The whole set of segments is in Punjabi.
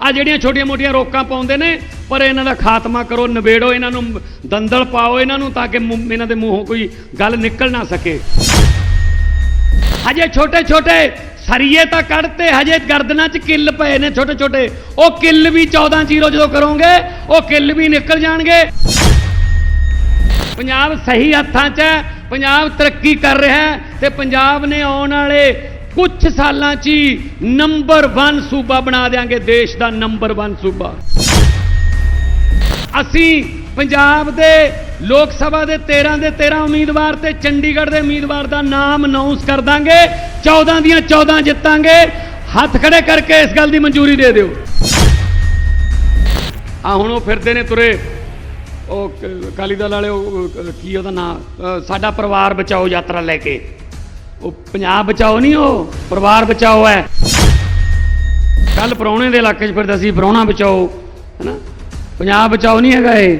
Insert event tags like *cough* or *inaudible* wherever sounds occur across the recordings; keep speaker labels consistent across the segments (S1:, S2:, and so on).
S1: ਆ ਜਿਹੜੀਆਂ ਛੋਟੀਆਂ-ਮੋਟੀਆਂ ਰੋਕਾਂ ਪਾਉਂਦੇ ਨੇ, ਪਰ ਇਹਨਾਂ ਦਾ ਖਾਤਮਾ ਕਰੋ, ਨਿਬੇੜੋ, ਇਹਨਾਂ ਨੂੰ ਦੰਦਲ ਪਾਓ, ਇਹਨਾਂ ਨੂੰ ਤਾਂ ਕਿ ਮੂੰਹ- ਇਹਨਾਂ ਦੇ ਮੂੰਹੋਂ ਕੋਈ ਗੱਲ ਨਿਕਲ ਨਾ ਸਕੇ। ਹਜੇ ਛੋਟੇ-ਛੋਟੇ ਸਰੀਏ ਤਾਂ ਕੱਢਤੇ, ਹਜੇ ਗਰਦਨਾਂ 'ਚ ਕਿੱਲ ਪਏ ਨੇ ਛੋਟੇ-ਛੋਟੇ ਉਹ ਕਿੱਲ ਵੀ 14 ਜ਼ੀਰੋ ਜਦੋਂ ਕਰੋਗੇ, ਉਹ ਕਿੱਲ ਵੀ ਨਿਕਲ ਜਾਣਗੇ। ਪੰਜਾਬ ਸਹੀ ਹੱਥਾਂ 'ਚ ਹੈ, ਪੰਜਾਬ ਤਰੱਕੀ ਕਰ ਰਿਹਾ ਹੈ ਤੇ ਪੰਜਾਬ ਨੇ ਆਉਣ ਵਾਲੇ ਕੁਝ ਸਾਲਾਂ 'ਚ ਹੀ ਨੰਬਰ 1 ਸੂਬਾ ਬਣਾ ਦੇਾਂਗੇ ਦੇਸ਼ ਦਾ ਨੰਬਰ 1 ਸੂਬਾ। ਅਸੀਂ ਪੰਜਾਬ ਦੇ, ਲੋਕ ਸਭਾ ਦੇ 13 ਦੇ 13 ਉਮੀਦਵਾਰ ਤੇ ਚੰਡੀਗੜ੍ਹ ਦੇ ਉਮੀਦਵਾਰ ਦਾ ਨਾਮ ਅਨਾਉਂਸ ਕਰ ਦਾਂਗੇ। 14 ਦੀਆਂ 14 ਜਿੱਤਾਂਗੇ। ਹੱਥ ਖੜੇ ਕਰਕੇ ਇਸ ਗੱਲ ਦੀ ਮਨਜ਼ੂਰੀ ਦੇ ਦਿਓ। ਆ ਹੁਣ ਉਹ ਫਿਰਦੇ ਨੇ ਤੁਰੇ। ਉਹ ਅਕਾਲੀ ਦਲ ਵਾਲੇ ਕੀ ਉਹਦਾ ਨਾਂ? ਸਾਡਾ ਪਰਿਵਾਰ ਬਚਾਓ ਯਾਤਰਾ ਲੈ ਕੇ। ਉਹ ਪੰਜਾਬ ਬਚਾਓ ਨਹੀਂ ਉਹ, ਪਰਿਵਾਰ ਬਚਾਓ ਹੈ। ਕੱਲ ਪਰੌਣੇ ਦੇ ਇਲਾਕੇ 'ਚ ਫਿਰਦਾ ਸੀ, ਪਰੌਣਾ ਬਚਾਓ, ਹੈਨਾ? ਪੰਜਾਬ ਬਚਾਓ ਨਹੀਂ ਹੈਗਾ ਇਹ।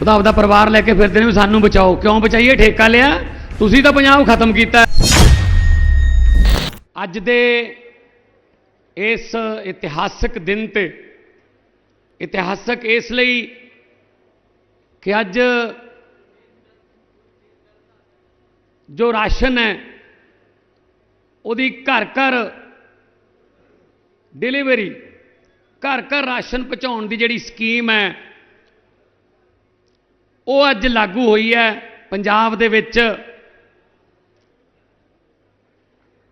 S1: ਉਹਦਾ ਆਪਦਾ ਪਰਿਵਾਰ ਲੈ ਕੇ ਫਿਰਦੇ ਨੇ ਵੀ ਸਾਨੂੰ ਬਚਾਓ। ਕਿਉਂ ਬਚਾਈਏ? ਠੇਕਾ ਲਿਆ, ਤੁਸੀਂ ਤਾਂ ਪੰਜਾਬ ਖਤਮ ਕੀਤਾ। ਅੱਜ ਦੇ ਇਸ ਇਤਿਹਾਸਕ ਦਿਨ ਤੇ, ਇਤਿਹਾਸਕ ਇਸ ਲਈ ਕਿ ਅੱਜ ਜੋ ਰਾਸ਼ਨ ਹੈ ਉਹਦੀ ਘਰ ਘਰ ਡਿਲੀਵਰੀ ਘਰ ਘਰ ਰਾਸ਼ਨ ਪਹੁੰਚਾਉਣ ਦੀ ਜਿਹੜੀ ਸਕੀਮ ਹੈ, ਉਹ ਅੱਜ ਲਾਗੂ ਹੋਈ ਹੈ ਪੰਜਾਬ ਦੇ ਵਿੱਚ।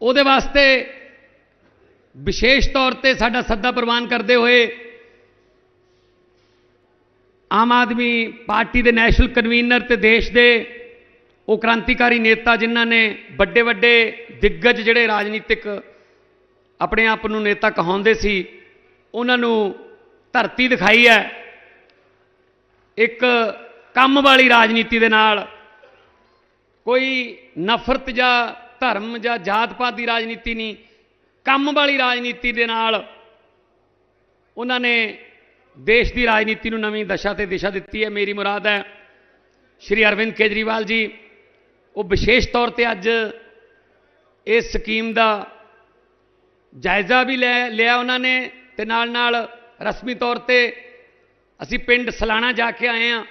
S1: ਉਹਦੇ ਵਾਸਤੇ ਵਿਸ਼ੇਸ਼ ਤੌਰ ਤੇ ਸਾਡਾ ਸੱਦਾ ਪ੍ਰਵਾਨ ਕਰਦੇ ਹੋਏ ਆਮ ਆਦਮੀ ਪਾਰਟੀ ਦੇ ਨੈਸ਼ਨਲ ਕਨਵੀਨਰ ਤੇ ਦੇਸ਼ ਦੇ ਉਹ ਕ੍ਰਾਂਤੀਕਾਰੀ ਨੇਤਾ ਜਿਨ੍ਹਾਂ ਨੇ ਵੱਡੇ ਵੱਡੇ ਦਿੱਗਜ ਜਿਹੜੇ ਰਾਜਨੀਤਿਕ ਆਪਣੇ ਆਪ ਨੂੰ ਨੇਤਾ ਕਹਾਉਂਦੇ ਸੀ, ਉਹਨਾਂ ਨੂੰ ਧਰਤੀ ਦਿਖਾਈ ਹੈ। ਇੱਕ ਕੰਮ ਵਾਲੀ ਰਾਜਨੀਤੀ ਦੇ ਨਾਲ ਕੋਈ ਨਫ਼ਰਤ ਜਾਂ ਧਰਮ ਜਾਂ ਜਾਤ ਪਾਤ ਦੀ ਰਾਜਨੀਤੀ ਨਹੀਂ, ਕੰਮ ਵਾਲੀ ਰਾਜਨੀਤੀ ਦੇ ਨਾਲ ਉਹਨਾਂ ਨੇ ਦੇਸ਼ ਦੀ ਰਾਜਨੀਤੀ ਨੂੰ ਨਵੀਂ ਦਸ਼ਾ ਤੇ ਦਿਸ਼ਾ ਦਿੱਤੀ ਹੈ। ਮੇਰੀ ਮੁਰਾਦ ਹੈ ਸ਼੍ਰੀ ਅਰਵਿੰਦ ਕੇਜਰੀਵਾਲ ਜੀ। ਉਹ ਵਿਸ਼ੇਸ਼ ਤੌਰ ਤੇ ਅੱਜ ਇਸ ਸਕੀਮ ਦਾ ਜਾਇਜ਼ਾ ਵੀ ਲੈ, ਲਿਆ ਉਹਨਾਂ ਨੇ ਤੇ ਨਾਲ ਨਾਲ ਰਸਮੀ ਤੌਰ ਤੇ ਅਸੀਂ ਪਿੰਡ ਸਲਾਣਾ ਜਾ ਕੇ ਆਏ ਆ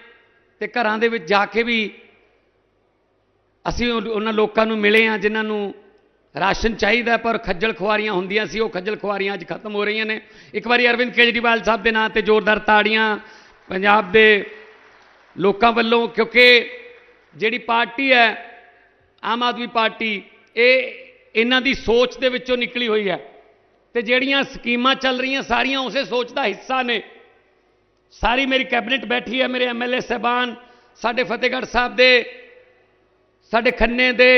S1: ਤੇ ਘਰਾਂ ਦੇ ਵਿੱਚ ਜਾ ਕੇ ਵੀ ਅਸੀਂ ਉਹਨਾਂ ਲੋਕਾਂ ਨੂੰ ਮਿਲੇ ਆ ਜਿਨ੍ਹਾਂ ਨੂੰ ਰਾਸ਼ਨ ਚਾਹੀਦਾ ਪਰ ਖੱਜਲ ਖੁਆਰੀਆਂ ਹੁੰਦੀਆਂ ਸੀ, ਉਹ ਖੱਜਲ ਖੁਆਰੀਆਂ ਅੱਜ ਖਤਮ ਹੋ ਰਹੀਆਂ ਨੇ। ਇੱਕ ਵਾਰੀ ਅਰਵਿੰਦ ਕੇਜਰੀਵਾਲ ਸਾਹਿਬ ਦੇ ਨਾਂ ਤੇ ਜ਼ੋਰਦਾਰ ਤਾੜੀਆਂ ਪੰਜਾਬ ਦੇ ਲੋਕਾਂ ਵੱਲੋਂ, ਕਿਉਂਕਿ ਜਿਹੜੀ ਪਾਰਟੀ ਹੈ ਆਮ ਆਦਮੀ ਪਾਰਟੀ ਇਹ ਇਹਨਾਂ ਦੀ ਸੋਚ ਦੇ ਵਿੱਚੋਂ ਨਿਕਲੀ ਹੋਈ ਹੈ ਤੇ ਜਿਹੜੀਆਂ ਸਕੀਮਾਂ ਚੱਲ ਰਹੀਆਂ ਸਾਰੀਆਂ ਉਸੇ ਸੋਚ ਦਾ ਹਿੱਸਾ ਨੇ। ਸਾਰੀ ਮੇਰੀ ਕੈਬਨਿਟ ਬੈਠੀ ਹੈ, ਮੇਰੇ ਐਮਐਲਏ ਸਹਿਬਾਨ, ਸਾਡੇ ਫਤਿਹਗੜ੍ਹ ਸਾਹਿਬ ਦੇ, ਸਾਡੇ ਖੰਨੇ ਦੇ,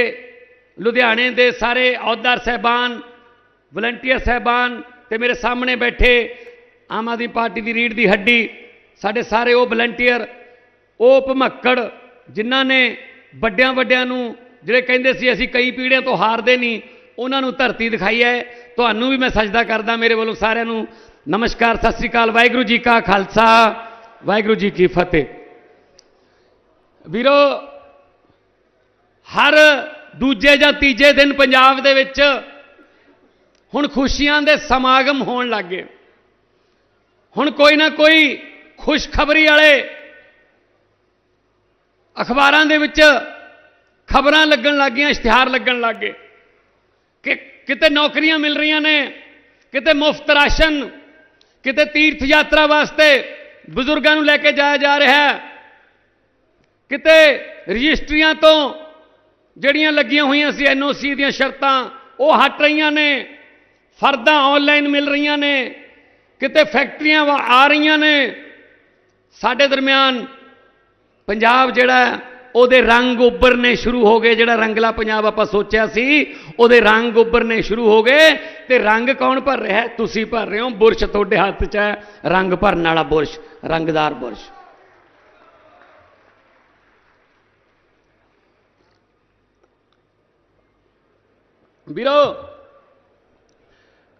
S1: ਲੁਧਿਆਣੇ ਦੇ ਸਾਰੇ ਅਹੁਦੇਦਾਰ ਸਹਿਬਾਨ, ਵਲੰਟੀਅਰ ਸਹਿਬਾਨ ਤੇ ਮੇਰੇ ਸਾਹਮਣੇ ਬੈਠੇ ਆਮ ਆਦਮੀ ਪਾਰਟੀ ਦੀ ਰੀੜ ਦੀ ਹੱਡੀ, ਸਾਡੇ ਸਾਰੇ ਉਹ ਵਲੰਟੀਅਰ, ਉਹ ਭਮੱਕੜ, ਜਿਨ੍ਹਾਂ ਨੇ ਵੱਡਿਆਂ ਵੱਡਿਆਂ ਨੂੰ ਜਿਹੜੇ ਕਹਿੰਦੇ ਸੀ, ਅਸੀਂ ਕਈ ਪੀੜ੍ਹੀਆਂ ਤੋਂ ਹਾਰਦੇ ਨਹੀਂ, ਉਹਨਾਂ ਨੂੰ ਧਰਤੀ ਦਿਖਾਈ ਹੈ। ਤੁਹਾਨੂੰ ਵੀ ਮੈਂ ਸਜਦਾ ਕਰਦਾ ਮੇਰੇ ਵੱਲੋਂ ਸਾਰਿਆਂ ਨੂੰ। ਨਮਸਕਾਰ, ਸਤਿ ਸ੍ਰੀ ਅਕਾਲ, ਵਾਹਿਗੁਰੂ ਜੀ ਕਾ ਖਾਲਸਾ, ਵਾਹਿਗੁਰੂ ਜੀ ਕੀ ਫਤਿਹ। ਵੀਰੋ, ਹਰ ਦੂਜੇ ਜਾਂ ਤੀਜੇ ਦਿਨ ਪੰਜਾਬ ਦੇ ਵਿੱਚ ਹੁਣ ਖੁਸ਼ੀਆਂ ਦੇ ਸਮਾਗਮ ਹੋਣ ਲੱਗੇ ਹੁਣ ਕੋਈ ਨਾ ਕੋਈ ਖੁਸ਼ਖਬਰੀ ਵਾਲੇ ਅਖਬਾਰਾਂ ਦੇ ਵਿੱਚ ਖਬਰਾਂ ਲੱਗਣ ਲੱਗੀਆਂ ਇਸ਼ਤਿਹਾਰ ਲੱਗਣ ਲੱਗੇ ਕਿ ਕਿਤੇ ਨੌਕਰੀਆਂ ਮਿਲ ਰਹੀਆਂ ਨੇ, ਕਿਤੇ ਮੁਫਤ ਰਾਸ਼ਨ, ਕਿਤੇ ਤੀਰਥ ਯਾਤਰਾ ਵਾਸਤੇ ਬਜ਼ੁਰਗਾਂ ਨੂੰ ਲੈ ਕੇ ਜਾਇਆ ਜਾ ਰਿਹਾ ਹੈ। ਕਿਤੇ ਰਜਿਸਟਰੀਆਂ ਤੋਂ ਜਿਹੜੀਆਂ ਲੱਗੀਆਂ ਹੋਈਆਂ ਸੀ ਐਨਓਸੀ ਦੀਆਂ ਸ਼ਰਤਾਂ, ਉਹ ਹਟ ਰਹੀਆਂ ਨੇ, ਫਰਦਾਂ ਆਨਲਾਈਨ ਮਿਲ ਰਹੀਆਂ ਨੇ, ਕਿਤੇ ਫੈਕਟਰੀਆਂ ਵਾ- ਆ ਰਹੀਆਂ ਨੇ। ਸਾਡੇ ਦਰਮਿਆਨ ਪੰਜਾਬ ਜਿਹੜਾ ਉਹਦੇ ਰੰਗ ਉੱਭਰਨੇ ਸ਼ੁਰੂ ਹੋ ਗਏ, ਜਿਹੜਾ ਰੰਗਲਾ ਪੰਜਾਬ ਆਪਾਂ ਸੋਚਿਆ ਸੀ, ਉਹਦੇ ਰੰਗ ਉੱਭਰਨੇ ਸ਼ੁਰੂ ਹੋ ਗਏ। ਤੇ ਰੰਗ ਕੌਣ ਭਰ ਰਿਹਾ ਤੁਸੀਂ ਭਰ ਰਹੇ ਹੋ। ਬੁਰਸ਼ ਤੁਹਾਡੇ ਹੱਥ 'ਚ ਹੈ। ਰੰਗ ਭਰਨ ਵਾਲਾ ਬੁਰਸ਼, ਰੰਗਦਾਰ ਬੁਰਸ਼। ਵੀਰੋ,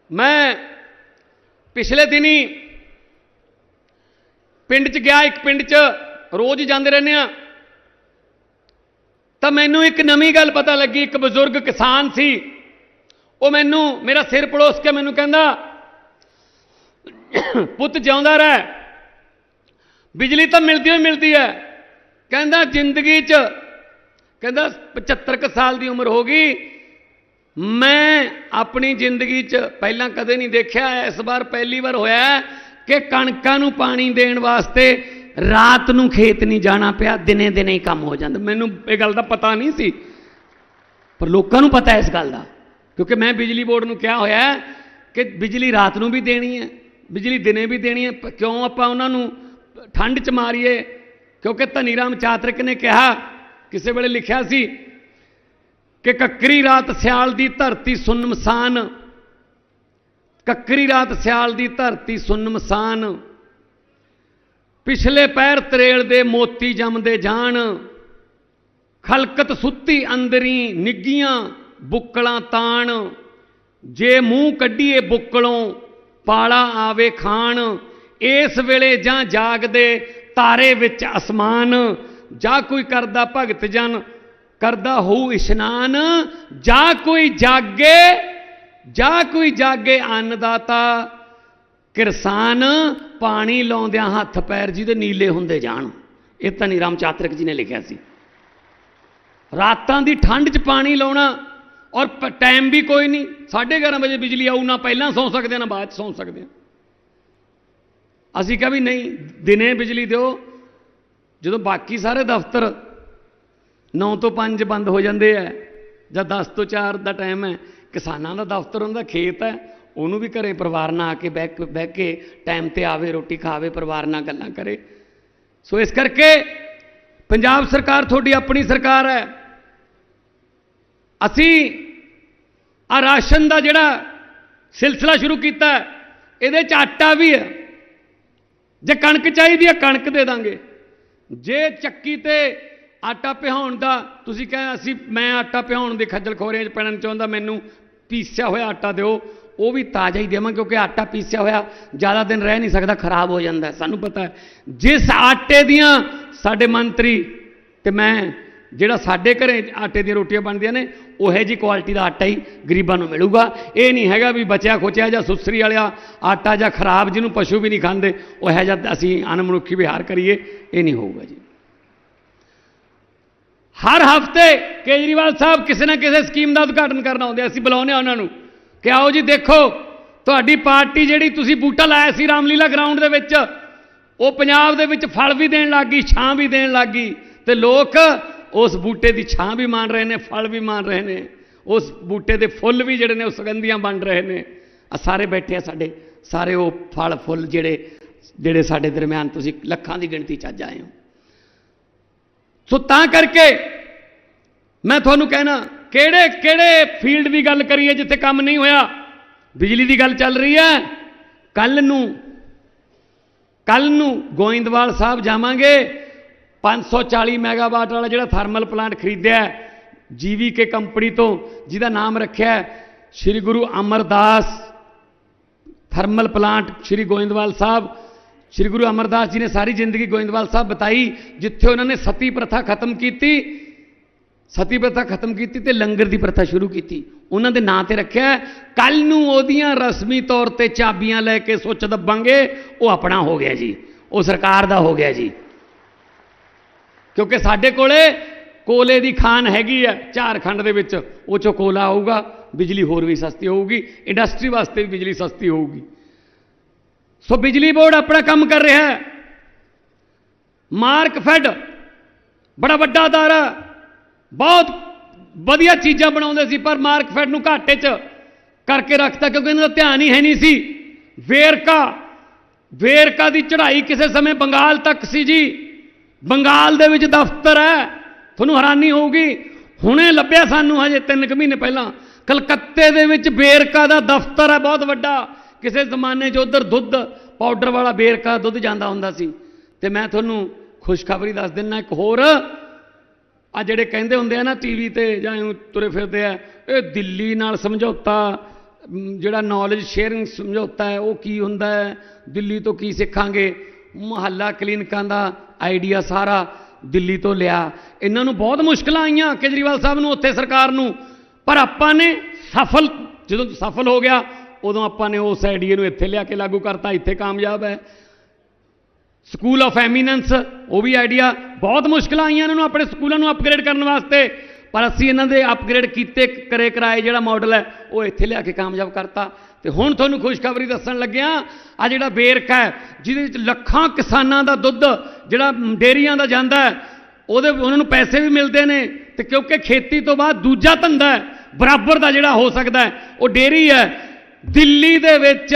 S1: ਮੈਂ ਪਿਛਲੇ ਦਿਨੀ ਪਿੰਡ 'ਚ ਗਿਆ, ਇੱਕ ਪਿੰਡ 'ਚ ਰੋਜ਼ ਜਾਂਦੇ ਰਹਿੰਦੇ ਆ ਤਾਂ ਮੈਨੂੰ ਇੱਕ ਨਵੀਂ ਗੱਲ ਪਤਾ ਲੱਗੀ, ਇੱਕ ਬਜ਼ੁਰਗ ਕਿਸਾਨ ਸੀ। ਉਹ ਮੈਨੂੰ, ਮੇਰਾ ਸਿਰ ਪੜੋਸ ਕੇ ਮੈਨੂੰ ਕਹਿੰਦਾ, ਪੁੱਤ ਜਿਉਂਦਾ ਰਹਿ। ਬਿਜਲੀ ਤਾਂ ਮਿਲਦੀ ਹੋਈ ਮਿਲਦੀ ਹੈ। ਕਹਿੰਦਾ, ਜ਼ਿੰਦਗੀ 'ਚ, ਕਹਿੰਦਾ 75 ਕੁ ਸਾਲ ਦੀ ਉਮਰ ਹੋ ਗਈ। ਮੈਂ ਆਪਣੀ ਜ਼ਿੰਦਗੀ 'ਚ ਪਹਿਲਾਂ ਕਦੇ ਨਹੀਂ ਦੇਖਿਆ, ਇਸ ਵਾਰ ਪਹਿਲੀ ਵਾਰ ਹੋਇਆ ਕਿ ਕਣਕਾਂ ਨੂੰ ਪਾਣੀ ਦੇਣ ਵਾਸਤੇ ਰਾਤ ਨੂੰ ਖੇਤ ਨਹੀਂ ਜਾਣਾ ਪਿਆ, ਦਿਨੇ ਦਿਨੇ ਹੀ ਕੰਮ ਹੋ ਜਾਂਦਾ। ਮੈਨੂੰ ਇਹ ਗੱਲ ਦਾ ਪਤਾ ਨਹੀਂ ਸੀ। ਪਰ ਲੋਕਾਂ ਨੂੰ ਪਤਾ ਇਸ ਗੱਲ ਦਾ, ਕਿਉਂਕਿ ਮੈਂ ਬਿਜਲੀ ਬੋਰਡ ਨੂੰ ਕਿਹਾ ਹੋਇਆ ਕਿ ਬਿਜਲੀ ਰਾਤ ਨੂੰ ਵੀ ਦੇਣੀ ਹੈ, ਬਿਜਲੀ ਦਿਨੇ ਵੀ ਦੇਣੀ ਹੈ। ਕਿਉਂ ਆਪਾਂ ਉਹਨਾਂ ਨੂੰ ਠੰਡ 'ਚ ਮਾਰੀਏ? ਕਿਉਂਕਿ ਧਨੀ ਰਾਮ ਚਾਤਰਿਕ ਨੇ ਕਿਹਾ, ਕਿਸੇ ਵੇਲੇ ਲਿਖਿਆ ਸੀ ਕਿ ਕੱਕਰੀ ਰਾਤ ਸਿਆਲ ਦੀ ਧਰਤੀ ਸੁਨਮਸਾਨ ਕੱਕਰੀ ਰਾਤ ਸਿਆਲ ਦੀ ਧਰਤੀ ਸੁਨਮਸਾਨ ਪਿਛਲੇ ਪੈਰ ਤਰੇਲ ਦੇ ਮੋਤੀ ਜੰਮਦੇ ਜਾਣ। ਖਲਕਤ ਸੁੱਤੀ ਅੰਦਰੀ ਨਿੱਗੀਆਂ ਬੁੱਕਲਾਂ ਤਾਣ। ਜੇ ਮੂੰਹ ਕੱਢੀਏ ਬੁੱਕਲੋਂ, ਪਾਲਾ ਆਵੇ ਖਾਣ। ਇਸ ਵੇਲੇ ਜਾਂ ਜਾਗਦੇ ਤਾਰੇ ਵਿੱਚ ਅਸਮਾਨ। ਜਾਂ ਕੋਈ ਕਰਦਾ ਭਗਤ ਜਨ, ਕਰਦਾ ਹੋਊ ਇਸ਼ਨਾਨ। ਜਾਂ ਕੋਈ ਜਾਗੇ, ਜਾਂ ਕੋਈ ਜਾਗੇ ਅੰਨਦਾਤਾ। ਕਿਰਸਾਨ ਪਾਣੀ ਲਾਉਂਦਿਆਂ ਹੱਥ ਪੈਰ ਜਿਹਦੇ ਨੀਲੇ ਹੁੰਦੇ ਜਾਣ। ਇਹ ਧਨੀ ਰਾਮ ਚਾਤਰਿਕ ਜੀ ਨੇ ਲਿਖਿਆ ਸੀ। ਰਾਤਾਂ ਦੀ ਠੰਡ 'ਚ ਪਾਣੀ ਲਾਉਣਾ ਔਰ ਟਾਈਮ ਵੀ ਕੋਈ ਨਹੀਂ 11:30 ਵਜੇ ਬਿਜਲੀ ਆਊ ਨਾ ਪਹਿਲਾਂ ਸੌਂ ਸਕਦੇ ਹਾਂ, ਨਾ ਬਾਅਦ 'ਚ ਸੌਂ ਸਕਦੇ। ਹਾਂ। ਅਸੀਂ ਕਿਹਾ ਵੀ ਨਹੀਂ ਦਿਨੇ ਬਿਜਲੀ ਦਿਓ। ਜਦੋਂ ਬਾਕੀ ਸਾਰੇ ਦਫ਼ਤਰ 9 ਤੋਂ 5 ਬੰਦ ਹੋ ਜਾਂਦੇ ਆ ਜਾਂ 10 ਤੋਂ 4 ਦਾ ਟਾਈਮ ਹੈ ਕਿਸਾਨਾਂ ਦਾ ਦਫ਼ਤਰ ਉਹਨਾਂ ਦਾ ਖੇਤ ਹੈ ਉਹਨੂੰ ਵੀ ਘਰੇ ਪਰਿਵਾਰ ਨਾਲ ਆ ਕੇ ਬਹਿ ਕੇ- ਬਹਿ ਕੇ ਟਾਈਮ ਤੇ ਆਵੇ, ਰੋਟੀ ਖਾਵੇ, ਪਰਿਵਾਰ ਨਾਲ ਗੱਲਾਂ ਕਰੇ। ਸੋ ਇਸ ਕਰਕੇ ਪੰਜਾਬ ਸਰਕਾਰ ਤੁਹਾਡੀ ਆਪਣੀ ਸਰਕਾਰ ਹੈ। ਅਸੀਂ ਆ ਰਾਸ਼ਨ ਦਾ ਜਿਹੜਾ ਸਿਲਸਿਲਾ ਸ਼ੁਰੂ ਕੀਤਾ ਇਹਦੇ ਚ ਆਟਾ ਵੀ ਹੈ। ਜੇ ਕਣਕ ਚਾਹੀਦੀ ਹੈ, ਕਣਕ ਦੇ ਦਾਂਗੇ। ਜੇ ਚੱਕੀ ਤੇ ਆਟਾ ਪਿਹਾਉਣ ਦਾ, ਤੁਸੀਂ ਕਹੇ, ਅਸੀਂ, ਮੈਂ ਆਟਾ ਪਿਹਾਉਣ ਦੇ ਖੱਜਲ ਖੋਰਿਆਂ 'ਚ ਪੈਣਾ ਚਾਹੁੰਦਾ, ਮੈਨੂੰ ਪੀਸਿਆ ਹੋਇਆ ਆਟਾ ਦਿਓ। ਉਹ ਵੀ ਤਾਜ਼ਾ ਹੀ ਦੇਵਾਂ ਕਿਉਂਕਿ ਆਟਾ ਪੀਸਿਆ ਹੋਇਆ, ਜ਼ਿਆਦਾ ਦਿਨ ਰਹਿ ਨਹੀਂ ਸਕਦਾ, ਖਰਾਬ ਹੋ ਜਾਂਦਾ ਸਾਨੂੰ ਪਤਾ ਹੈ, ਜਿਸ ਆਟੇ ਦੀਆਂ ਸਾਡੇ ਮੰਤਰੀ ਤੇ ਮੈਂ, ਜਿਹੜਾ ਸਾਡੇ ਘਰੇ ਆਟੇ ਦੀਆਂ ਰੋਟੀਆਂ ਬਣਦੀਆਂ ਨੇ, ਉਹੇ ਜੀ ਕੁਆਲਿਟੀ ਦਾ ਆਟਾ ਹੀ ਗਰੀਬਾਂ ਨੂੰ ਮਿਲੂਗਾ। ਇਹ ਨਹੀਂ ਹੈਗਾ ਵੀ ਬਚਿਆ ਖੋਚਿਆ ਜਾਂ ਸੁਸਰੀ ਵਾਲਿਆ ਆਟਾ ਜਾਂ ਖਰਾਬ ਜਿਹਨੂੰ ਪਸ਼ੂ ਵੀ ਨਹੀਂ ਖਾਂਦੇ, ਉਹ ਹੈ ਜਦ ਅਸੀਂ ਅਨਮਨੁੱਖੀ ਵਿਹਾਰ ਕਰੀਏ, ਇਹ ਨਹੀਂ ਹੋਊਗਾ ਜੀ। ਹਰ ਹਫ਼ਤੇ ਕੇਜਰੀਵਾਲ ਸਾਹਿਬ ਕਿਸੇ ਨਾ ਕਿਸੇ ਸਕੀਮ ਦਾ ਉਦਘਾਟਨ ਕਰਨ ਆਉਂਦੇ ਅਸੀਂ ਬੁਲਾਉਂਦੇ ਆ ਉਹਨਾਂ ਨੂੰ। ਕਿ ਆਓ ਜੀ ਦੇਖੋ, ਤੁਹਾਡੀ ਪਾਰਟੀ ਜਿਹੜੀ ਤੁਸੀਂ ਬੂਟਾ ਲਾਇਆ ਸੀ ਰਾਮਲੀਲਾ ਗਰਾਊਂਡ ਦੇ ਵਿੱਚ, ਉਹ ਪੰਜਾਬ ਦੇ ਵਿੱਚ ਫਲ ਵੀ ਦੇਣ ਲੱਗ ਗਈ, ਛਾਂ ਵੀ ਦੇਣ ਲੱਗ ਗਈ ਤੇ ਲੋਕ ਉਸ ਬੂਟੇ ਦੀ ਛਾਂ ਵੀ ਮਾਣ ਰਹੇ ਨੇ, ਫਲ ਵੀ ਮਾਣ ਰਹੇ ਨੇ, ਉਸ ਬੂਟੇ ਦੇ ਫੁੱਲ ਵੀ ਜਿਹੜੇ ਨੇ, ਉਹ ਸੁਗੰਧੀਆਂ ਬਣ ਰਹੇ ਨੇ। ਆ ਸਾਰੇ ਬੈਠੇ ਆ ਸਾਡੇ, ਸਾਰੇ ਉਹ ਫਲ ਫੁੱਲ ਜਿਹੜੇ ਜਿਹੜੇ ਸਾਡੇ ਦਰਮਿਆਨ ਤੁਸੀਂ ਲੱਖਾਂ ਦੀ ਗਿਣਤੀ ਚ ਅੱਜ ਆਏ ਹੋ। ਸੋ ਤਾਂ ਕਰਕੇ ਮੈਂ ਤੁਹਾਨੂੰ ਕਹਿਣਾ ਕਿਹੜੇ ਕਿਹੜੇ ਫੀਲਡ ਦੀ ਗੱਲ ਕਰੀਏ ਜਿੱਥੇ ਕੰਮ ਨਹੀਂ ਹੋਇਆ? ਬਿਜਲੀ ਦੀ ਗੱਲ ਚੱਲ ਰਹੀ ਹੈ। ਕੱਲ ਨੂੰ ਕੱਲ ਨੂੰ ਗੋਇੰਦਵਾਲ ਸਾਹਿਬ ਜਾਵਾਂਗੇ। 540 ਮੈਗਾਵਾਟ ਵਾਲਾ ਜਿਹੜਾ ਥਰਮਲ ਪਲਾਂਟ ਖਰੀਦਿਆ ਜੀਵੀਕੇ ਕੰਪਨੀ ਤੋਂ, ਜਿਹਦਾ ਨਾਮ ਰੱਖਿਆ ਸ੍ਰੀ ਗੁਰੂ ਅਮਰਦਾਸ ਥਰਮਲ ਪਲਾਂਟ, ਸ੍ਰੀ ਗੋਇੰਦਵਾਲ ਸਾਹਿਬ। ਸ੍ਰੀ ਗੁਰੂ ਅਮਰਦਾਸ ਜੀ ਨੇ ਸਾਰੀ ਜ਼ਿੰਦਗੀ ਗੋਇੰਦਵਾਲ ਸਾਹਿਬ ਬਤਾਈ, ਜਿੱਥੇ ਉਹਨਾਂ ਨੇ ਸਤੀ ਪ੍ਰਥਾ ਖਤਮ ਕੀਤੀ ਸਤੀ ਪ੍ਰਥਾ ਖਤਮ ਕੀਤੀ ਤੇ ਲੰਗਰ ਦੀ ਪ੍ਰਥਾ ਸ਼ੁਰੂ ਕੀਤੀ। ਉਹਨਾਂ ਦੇ ਨਾਂ ਤੇ ਰੱਖਿਆ ਕੱਲ ਨੂੰ ਉਹਦੀਆਂ ਰਸਮੀ ਤੌਰ ਤੇ ਚਾਬੀਆਂ ਲੈ ਕੇ ਸੁੱਚ ਦੱਬਾਂਗੇ, ਉਹ ਆਪਣਾ ਹੋ ਗਿਆ ਜੀ, ਉਹ ਸਰਕਾਰ ਦਾ ਹੋ ਗਿਆ ਜੀ। ਕਿਉਂਕਿ ਸਾਡੇ ਕੋਲੇ ਕੋਲੇ ਦੀ ਖਾਨ ਹੈਗੀ ਆ ਝਾਰਖੰਡ ਦੇ ਵਿੱਚ, ਉਹ ਚੋਂ ਕੋਲਾ ਆਊਗਾ, ਬਿਜਲੀ ਹੋਰ ਵੀ ਸਸਤੀ ਹੋਊਗੀ, ਇੰਡਸਟਰੀ ਵਾਸਤੇ ਵੀ ਬਿਜਲੀ ਸਸਤੀ ਹੋਊਗੀ। ਸੋ ਬਿਜਲੀ ਬੋਰਡ ਆਪਣਾ ਕੰਮ ਕਰ ਰਿਹਾ ਹੈ। ਮਾਰਕ ਫੈਡ, ਬੜਾ ਵੱਡਾ ਅਦਾਰਾ ਬਹੁਤ ਵਧੀਆ ਚੀਜ਼ਾਂ ਬਣਾਉਂਦੇ ਸੀ, ਪਰ ਮਾਰਕਫੈਡ ਨੂੰ ਘਾਟੇ 'ਚ ਕਰਕੇ ਰੱਖਤਾ, ਕਿਉਂਕਿ ਇਹਨਾਂ ਦਾ ਧਿਆਨ ਹੀ ਹੈ ਨਹੀਂ ਸੀ। ਵੇਰਕਾ ਵੇਰਕਾ ਦੀ ਚੜ੍ਹਾਈ ਕਿਸੇ ਸਮੇਂ ਬੰਗਾਲ ਤੱਕ ਸੀ ਜੀ। ਬੰਗਾਲ ਦੇ ਵਿੱਚ ਦਫ਼ਤਰ ਹੈ, ਤੁਹਾਨੂੰ ਹੈਰਾਨੀ ਹੋਊਗੀ। ਹੁਣੇ ਲੱਭਿਆ ਸਾਨੂੰ ਹਜੇ 3 ਕੁ ਮਹੀਨੇ ਪਹਿਲਾਂ। ਕਲਕੱਤੇ ਦੇ ਵਿੱਚ ਵੇਰਕਾ ਦਾ ਦਫ਼ਤਰ ਹੈ, ਬਹੁਤ ਵੱਡਾ। ਕਿਸੇ ਜ਼ਮਾਨੇ 'ਚ ਉਧਰ ਦੁੱਧ ਪਾਊਡਰ ਵਾਲਾ ਵੇਰਕਾ ਦੁੱਧ ਜਾਂਦਾ ਹੁੰਦਾ ਸੀ। ਤੇ ਮੈਂ ਤੁਹਾਨੂੰ ਖੁਸ਼ਖਬਰੀ ਦੱਸ ਦਿੰਨਾ, ਇੱਕ ਹੋਰ ਆ ਜਿਹੜੇ ਕਹਿੰਦੇ ਹੁੰਦੇ ਆ ਨਾ ਟੀਵੀ ਤੇ ਜਾਂ ਇਉਂ ਤੁਰੇ ਫਿਰਦੇ ਆ, ਇਹ ਦਿੱਲੀ ਨਾਲ ਸਮਝੌਤਾ ਜਿਹੜਾ ਨੌਲੇਜ ਸ਼ੇਅਰਿੰਗ ਸਮਝੌਤਾ ਹੈ, ਉਹ ਕੀ ਹੁੰਦਾ ਹੈ? ਦਿੱਲੀ ਤੋਂ ਕੀ ਸਿੱਖਾਂਗੇ? ਮੁਹੱਲਾ ਕਲੀਨਿਕਾਂ ਦਾ ਆਈਡੀਆ ਸਾਰਾ ਦਿੱਲੀ ਤੋਂ ਲਿਆ। ਇਹਨਾਂ ਨੂੰ ਬਹੁਤ ਮੁਸ਼ਕਲਾਂ ਆਈਆਂ ਕੇਜਰੀਵਾਲ ਸਾਹਿਬ ਨੂੰ ਉੱਥੇ ਸਰਕਾਰ ਨੂੰ, ਪਰ ਆਪਾਂ ਨੇ ਸਫਲ, ਜਦੋਂ ਸਫਲ ਹੋ ਗਿਆ, ਉਦੋਂ ਆਪਾਂ ਨੇ ਉਸ ਆਈਡੀਆ ਨੂੰ ਇੱਥੇ ਲਿਆ ਕੇ ਲਾਗੂ ਕਰਤਾ, ਇੱਥੇ ਕਾਮਯਾਬ ਹੈ। ਸਕੂਲ ਆਫ ਐਮੀਨੈਂਸ ਉਹ ਵੀ ਆਈਡੀਆ ਬਹੁਤ ਮੁਸ਼ਕਲਾਂ ਆਈਆਂ ਇਹਨਾਂ ਨੂੰ ਆਪਣੇ ਸਕੂਲਾਂ ਨੂੰ ਅਪਗ੍ਰੇਡ ਕਰਨ ਵਾਸਤੇ। ਪਰ ਅਸੀਂ ਇਹਨਾਂ ਦੇ ਅਪਗ੍ਰੇਡ ਕੀਤੇ, ਕਰੇ ਕਰਾਏ ਜਿਹੜਾ ਮਾਡਲ ਹੈ, ਉਹ ਇੱਥੇ ਲਿਆ ਕੇ ਕਾਮਯਾਬ ਕਰਤਾ। ਤੇ ਹੁਣ ਤੁਹਾਨੂੰ ਖੁਸ਼ਖਬਰੀ ਦੱਸਣ ਲੱਗਿਆ ਆ ਜਿਹੜਾ ਬੇਰਕਾ ਹੈ, ਜਿਹਦੇ ਵਿੱਚ ਲੱਖਾਂ ਕਿਸਾਨਾਂ ਦਾ ਦੁੱਧ, ਜਿਹੜਾ ਡੇਰੀਆਂ ਦਾ ਜਾਂਦਾ ਹੈ, ਉਹਦੇ ਉਹਨਾਂ ਨੂੰ ਪੈਸੇ ਵੀ ਮਿਲਦੇ ਨੇ। ਤੇ ਕਿਉਂਕਿ ਖੇਤੀ ਤੋਂ ਬਾਅਦ ਦੂਜਾ ਧੰਦਾ ਹੈ, ਬਰਾਬਰ ਦਾ ਜਿਹੜਾ ਹੋ ਸਕਦਾ ਉਹ ਡੇਰੀ ਹੈ। ਦਿੱਲੀ ਦੇ ਵਿੱਚ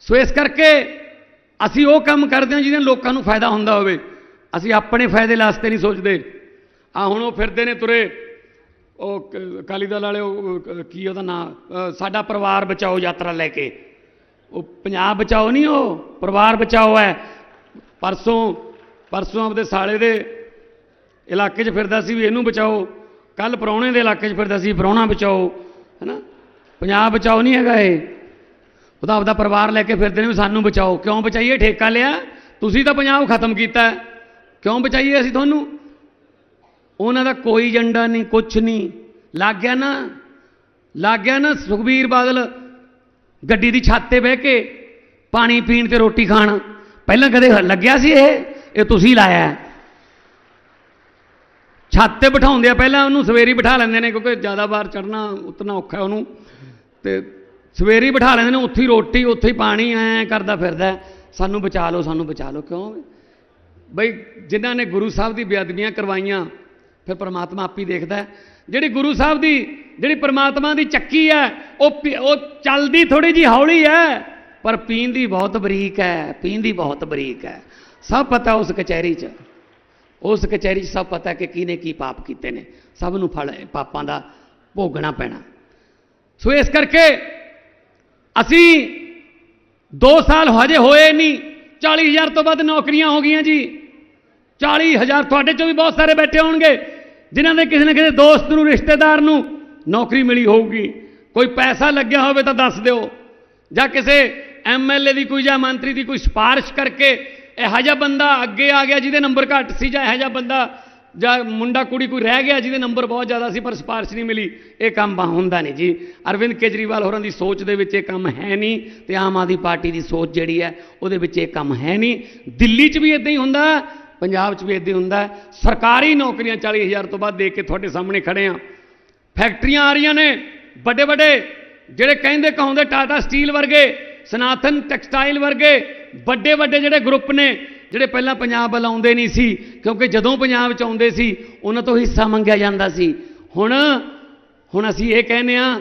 S1: ਸੋ ਇਸ ਕਰਕੇ ਅਸੀਂ ਉਹ ਕੰਮ ਕਰਦੇ ਹਾਂ ਜਿਹਦੇ ਲੋਕਾਂ ਨੂੰ ਫਾਇਦਾ ਹੁੰਦਾ ਹੋਵੇ। ਅਸੀਂ ਆਪਣੇ ਫਾਇਦੇ ਵਾਸਤੇ ਨਹੀਂ ਸੋਚਦੇ। ਆ ਹੁਣ ਉਹ ਫਿਰਦੇ ਨੇ ਤੁਰੇ। ਉਹ ਕ- ਅਕਾਲੀ ਦਲ ਵਾਲੇ, ਉਹ ਕੀ ਉਹਦਾ ਨਾਂ? ਸਾਡਾ ਪਰਿਵਾਰ ਬਚਾਓ ਯਾਤਰਾ ਲੈ ਕੇ। ਉਹ ਪੰਜਾਬ ਬਚਾਓ ਨਹੀਂ ਉਹ, ਪਰਿਵਾਰ ਬਚਾਓ ਹੈ। ਪਰਸੋਂ ਪਰਸੋਂ ਆਪਦੇ ਸਾਲੇ ਦੇ ਇਲਾਕੇ 'ਚ ਫਿਰਦਾ ਸੀ ਵੀ ਇਹਨੂੰ ਬਚਾਓ। ਕੱਲ ਪ੍ਰਾਹੁਣੇ ਦੇ ਇਲਾਕੇ 'ਚ ਫਿਰਦਾ ਸੀ ਪ੍ਰਾਹੁਣਾ ਬਚਾਓ। ਹੈਨਾ? ਪੰਜਾਬ ਬਚਾਓ ਨਹੀਂ ਹੈਗਾ ਇਹ। ਉਹਦਾ ਆਪਦਾ ਪਰਿਵਾਰ ਲੈ ਕੇ ਫਿਰਦੇ ਨੇ ਵੀ ਸਾਨੂੰ ਬਚਾਓ। ਕਿਉਂ ਬਚਾਈਏ? ਠੇਕਾ ਲਿਆ। ਤੁਸੀਂ ਤਾਂ ਪੰਜਾਬ ਖਤਮ ਕੀਤਾ। ਕਿਉਂ ਬਚਾਈਏ ਅਸੀਂ ਤੁਹਾਨੂੰ? ਉਹਨਾਂ ਦਾ ਕੋਈ ਏਜੰਡਾ ਨਹੀਂ, ਕੁਛ ਨਹੀਂ। ਲੱਗ ਗਿਆ ਨਾ, ਲੱਗ ਗਿਆ ਨਾ ਸੁਖਬੀਰ ਬਾਦਲ ਗੱਡੀ ਦੀ ਛੱਤ ਤੇ ਬਹਿ ਕੇ ਪਾਣੀ ਪੀਣ ਤੇ ਰੋਟੀ ਖਾਣ। ਪਹਿਲਾਂ ਕਦੇ ਲੱਗਿਆ ਸੀ ਇਹ? ਇਹ ਤੁਸੀਂ ਲਾਇਆ ਛੱਤ ਤੇ ਬਿਠਾਉਂਦੇ ਆ। ਪਹਿਲਾਂ ਉਹਨੂੰ ਸਵੇਰੀ ਬਿਠਾ ਲੈਂਦੇ ਨੇ ਕਿਉਂਕਿ ਜ਼ਿਆਦਾ ਵਾਰ ਚੜਨਾ ਉਤਨਾ ਔਖਾ ਉਹਨੂੰ। ਤੇ ਸਵੇਰੀ ਬਿਠਾ ਲੈਂਦੇ ਨੇ, ਉੱਥੇ ਹੀ ਰੋਟੀ, ਉੱਥੇ ਹੀ ਪਾਣੀ, ਐ ਕਰਦਾ ਫਿਰਦਾ। ਸਾਨੂੰ ਬਚਾ ਲਓ, ਸਾਨੂੰ ਬਚਾ ਲਓ। ਕਿਉਂ? ਬਈ ਜਿਨ੍ਹਾਂ ਨੇ ਗੁਰੂ ਸਾਹਿਬ ਦੀ ਬੇਅਦਬੀਆਂ ਕਰਵਾਈਆਂ, ਫਿਰ ਪ੍ਰਮਾਤਮਾ ਆਪ ਹੀ ਦੇਖਦਾ ਜਿਹੜੀ ਗੁਰੂ ਸਾਹਿਬ ਦੀ, ਜਿਹੜੀ ਪ੍ਰਮਾਤਮਾ ਦੀ ਚੱਕੀ ਹੈ, ਉਹ ਪੀ- ਉਹ ਚੱਲਦੀ ਥੋੜੀ ਜੀ ਹੌਲੀ ਹੈ, ਪਰ ਪੀਂਦੀ ਬਹੁਤ ਬਰੀਕ ਹੈ ਪੀਂਦੀ ਬਹੁਤ ਬਰੀਕ ਹੈ। ਸਭ ਪਤਾ ਉਸ ਕਚਹਿਰੀ 'ਚ। ਉਸ ਕਚਹਿਰੀ 'ਚ ਸਭ ਪਤਾ ਕਿ ਕਿਹਨੇ ਕੀ ਪਾਪ ਕੀਤੇ ਨੇ। ਸਭ ਨੂੰ ਫਲ, ਪਾਪਾਂ ਦਾ ਭੋਗਣਾ ਪੈਣਾ। ਸੋ ਇਸ ਕਰਕੇ ਅਸੀਂ 2 ਸਾਲ ਹਜੇ ਹੋਏ ਨਹੀਂ 40000 ਤੋਂ ਵੱਧ ਨੌਕਰੀਆਂ ਹੋ ਗਈਆਂ ਜੀ। 40000 ਤੁਹਾਡੇ ਚੋਂ ਵੀ ਬਹੁਤ ਸਾਰੇ ਬੈਠੇ ਹੋਣਗੇ, ਜਿਨ੍ਹਾਂ ਦੇ ਕਿਸੇ ਨਾ ਕਿਸੇ ਦੋਸਤ ਨੂੰ, ਰਿਸ਼ਤੇਦਾਰ ਨੂੰ ਨੌਕਰੀ ਮਿਲੀ ਹੋਊਗੀ। ਕੋਈ ਪੈਸਾ ਲੱਗਿਆ ਹੋਵੇ ਤਾਂ ਦੱਸ ਦਿਓ। ਜਾਂ ਕਿਸੇ ਐਮਐਲਏ ਦੀ ਕੋਈ ਜਾਂ ਮੰਤਰੀ ਦੀ ਕੋਈ ਸਿਫਾਰਿਸ਼ ਕਰਕੇ, ਇਹੋ ਜਿਹਾ ਬੰਦਾ ਅੱਗੇ ਆ ਗਿਆ ਜਿਹਦੇ ਨੰਬਰ ਘੱਟ ਸੀ ਜਾਂ ਇਹੋ ਜਿਹਾ ਬੰਦਾ ਜਾਂ ਮੁੰਡਾ ਕੁੜੀ ਕੋਈ ਰਹਿ ਗਿਆ ਜਿਹਦੇ ਨੰਬਰ ਬਹੁਤ ਜ਼ਿਆਦਾ ਸੀ ਪਰ ਸਿਫਾਰਿਸ਼ ਨਹੀਂ ਮਿਲੀ, ਇਹ ਕੰਮ ਬਾ- ਹੁੰਦਾ ਨਹੀਂ ਜੀ। ਅਰਵਿੰਦ ਕੇਜਰੀਵਾਲ ਹੋਰਾਂ ਦੀ ਸੋਚ ਦੇ ਵਿੱਚ ਇਹ ਕੰਮ ਹੈ ਨਹੀਂ ਤੇ ਆਮ ਆਦਮੀ ਪਾਰਟੀ ਦੀ ਸੋਚ ਜਿਹੜੀ ਹੈ, ਉਹਦੇ ਵਿੱਚ ਇਹ ਕੰਮ ਹੈ ਨਹੀਂ। ਦਿੱਲੀ 'ਚ ਵੀ ਇਦਾਂ ਹੀ ਹੁੰਦਾ, ਪੰਜਾਬ 'ਚ ਵੀ ਇਦਾਂ ਹੀ ਹੁੰਦਾ। ਸਰਕਾਰੀ ਨੌਕਰੀਆਂ 40000 ਤੋਂ ਬਾਅਦ ਦੇ ਕੇ ਤੁਹਾਡੇ ਸਾਹਮਣੇ ਖੜੇ ਆ ਫੈਕਟਰੀਆਂ ਆ ਰਹੀਆਂ ਨੇ ਵੱਡੇ ਵੱਡੇ ਜਿਹੜੇ ਕਹਿੰਦੇ ਕਹਾਉਂਦੇ ਟਾਟਾ ਸਟੀਲ ਵਰਗੇ, ਸਨਾਤਨ ਟੈਕਸਟਾਈਲ ਵਰਗੇ ਵੱਡੇ ਵੱਡੇ ਜਿਹੜੇ ਗਰੁੱਪ ਨੇ ਜਿਹੜੇ ਪਹਿਲਾਂ ਪੰਜਾਬ ਵੱਲ ਆਉਂਦੇ ਨਹੀਂ ਸੀ, ਕਿਉਂਕਿ ਜਦੋਂ ਪੰਜਾਬ ਚ ਆਉਂਦੇ ਸੀ, ਉਹਨਾਂ ਤੋਂ ਹਿੱਸਾ ਮੰਗਿਆ ਜਾਂਦਾ ਸੀ। ਹੁਣ ਹੁਣ ਅਸੀਂ ਇਹ ਕਹਿੰਦੇ ਆ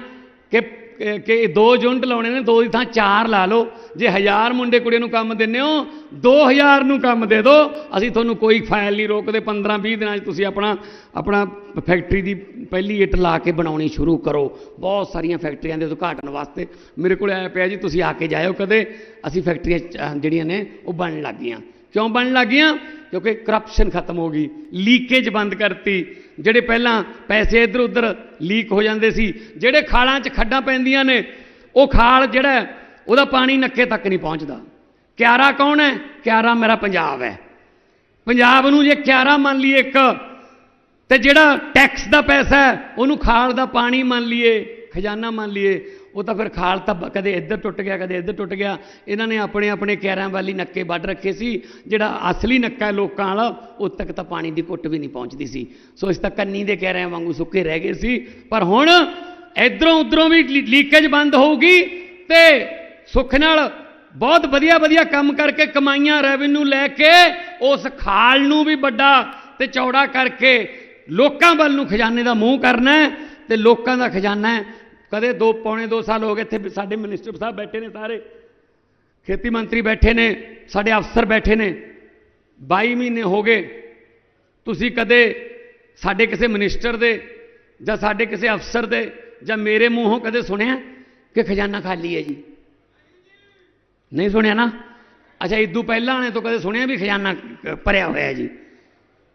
S1: ਕਿ ਕਿ ਇਹ ਦੋ ਯੂਨਿਟ ਲਾਉਣੇ ਨੇ, ਦੋ ਦੀ ਥਾਂ ਚਾਰ ਲਾ ਲਓ। ਜੇ ਹਜ਼ਾਰ ਮੁੰਡੇ ਕੁੜੀਆਂ ਨੂੰ ਕੰਮ ਦਿੰਦੇ ਹੋ 2000 ਨੂੰ ਕੰਮ ਦੇ ਦਿਓ ਅਸੀਂ ਤੁਹਾਨੂੰ ਕੋਈ ਫਾਈਲ ਨਹੀਂ ਰੋਕਦੇ 15 20 ਦਿਨਾਂ 'ਚ ਤੁਸੀਂ ਆਪਣਾ ਆਪਣਾ ਫੈਕਟਰੀ ਦੀ ਪਹਿਲੀ ਇੱਟ ਲਾ ਕੇ ਬਣਾਉਣੀ ਸ਼ੁਰੂ ਕਰੋ। ਬਹੁਤ ਸਾਰੀਆਂ ਫੈਕਟਰੀਆਂ ਦੇ ਉਦਘਾਟਨ ਵਾਸਤੇ ਮੇਰੇ ਕੋਲ ਆਇਆ ਪਿਆ ਜੀ, ਤੁਸੀਂ ਆ ਕੇ ਜਾਇਓ ਕਦੇ। ਅਸੀਂ ਫੈਕਟਰੀਆਂ ਚ- ਜਿਹੜੀਆਂ ਨੇ, ਉਹ ਬਣਨ ਲੱਗ ਗਈਆਂ। ਕਿਉਂ ਬਣਨ ਲੱਗ ਗਈਆਂ? ਕਿਉਂਕਿ ਕਰਪਸ਼ਨ ਖਤਮ ਹੋ ਗਈ। ਲੀਕੇਜ ਬੰਦ ਕਰਤੀ। ਜਿਹੜੇ ਪਹਿਲਾਂ ਪੈਸੇ ਇੱਧਰ ਉੱਧਰ ਲੀਕ ਹੋ ਜਾਂਦੇ ਸੀ, ਜਿਹੜੇ ਖਾਲਾਂ 'ਚ ਖੱਡਾਂ ਪੈਂਦੀਆਂ ਨੇ, ਉਹ ਖਾਲ ਜਿਹੜਾ ਉਹਦਾ ਪਾਣੀ ਨੱਕੇ ਤੱਕ ਨਹੀਂ ਪਹੁੰਚਦਾ। ਕਿਆਰਾ ਕੌਣ ਹੈ? ਕਿਆਰਾ ਮੇਰਾ ਪੰਜਾਬ ਹੈ। ਪੰਜਾਬ ਨੂੰ ਜੇ ਕਿਆਰਾ ਮੰਨ ਲਈਏ ਇੱਕ, ਤੇ ਜਿਹੜਾ ਟੈਕਸ ਦਾ ਪੈਸਾ ਹੈ, ਉਹਨੂੰ ਖਾਲ ਦਾ ਪਾਣੀ ਮੰਨ ਲਈਏ, ਖਜ਼ਾਨਾ ਮੰਨ ਲਈਏ ਉਹ ਤਾਂ ਫਿਰ ਖਾਲ ਤਾਂ ਬ- ਕਦੇ ਇੱਧਰ ਟੁੱਟ ਗਿਆ, ਕਦੇ ਇੱਧਰ ਟੁੱਟ ਗਿਆ। ਇਹਨਾਂ ਨੇ ਆਪਣੇ ਆਪਣੇ ਕਿਆਰਾਂ ਵਾਲੀ ਨੱਕੇ ਵੱਢ ਰੱਖੇ ਸੀ। ਜਿਹੜਾ ਅਸਲੀ ਨੱਕਾ ਲੋਕਾਂ ਵਾਲਾ, ਉਹ ਤੱਕ ਤਾਂ ਪਾਣੀ ਦੀ ਘੁੱਟ ਵੀ ਨਹੀਂ ਪਹੁੰਚਦੀ ਸੀ। ਸੋ ਇਸ ਤਾਂ ਕੰਨੀ ਦੇ ਕਿਆਰਿਆਂ ਵਾਂਗੂ ਸੁੱਕੇ ਰਹਿ ਗਏ ਸੀ। ਪਰ ਹੁਣ ਇਧਰੋਂ, ਉਧਰੋਂ ਵੀ ਲੀਕੇਜ ਬੰਦ ਹੋਊਗੀ ਤੇ ਸੁੱਖ ਨਾਲ ਬਹੁਤ ਵਧੀਆ ਵਧੀਆ ਕੰਮ ਕਰਕੇ ਕਮਾਈਆਂ ਰੈਵਨਿਊ ਲੈ ਕੇ ਉਸ ਖਾਲ ਨੂੰ ਵੀ ਵੱਡਾ ਤੇ ਚੌੜਾ ਕਰਕੇ ਲੋਕਾਂ ਵੱਲ ਨੂੰ ਖਜ਼ਾਨੇ ਦਾ ਮੂੰਹ ਕਰਨਾ ਹੈ ਤੇ ਲੋਕਾਂ ਦਾ ਖਜ਼ਾਨਾ ਕਦੇ ਦੋ, ਪੌਣੇ 2 ਸਾਲ ਹੋ ਗਏ ਇੱਥੇ ਸਾਡੇ ਮਿਨਿਸਟਰ ਸਾਹਿਬ ਬੈਠੇ ਨੇ ਸਾਰੇ। ਖੇਤੀ ਮੰਤਰੀ ਬੈਠੇ ਨੇ, ਸਾਡੇ ਅਫਸਰ ਬੈਠੇ ਨੇ। 22 ਮਹੀਨੇ ਹੋ ਗਏ, ਤੁਸੀਂ ਕਦੇ ਸਾਡੇ ਕਿਸੇ ਮਿਨਿਸਟਰ ਦੇ ਜਾਂ ਸਾਡੇ ਕਿਸੇ ਅਫਸਰ ਦੇ ਜਾਂ ਮੇਰੇ ਮੂੰਹੋਂ ਕਦੇ ਸੁਣਿਆ ਕਿ ਖਜ਼ਾਨਾ ਖਾਲੀ ਹੈ ਜੀ? ਨਹੀਂ ਸੁਣਿਆ ਨਾ? ਅੱਛਾ ਇਦੋਂ ਪਹਿਲਾਂ ਨੇ ਤਾਂ ਕਦੇ ਸੁਣਿਆ ਵੀ ਖਜ਼ਾਨਾ ਭਰਿਆ ਹੋਇਆ ਜੀ?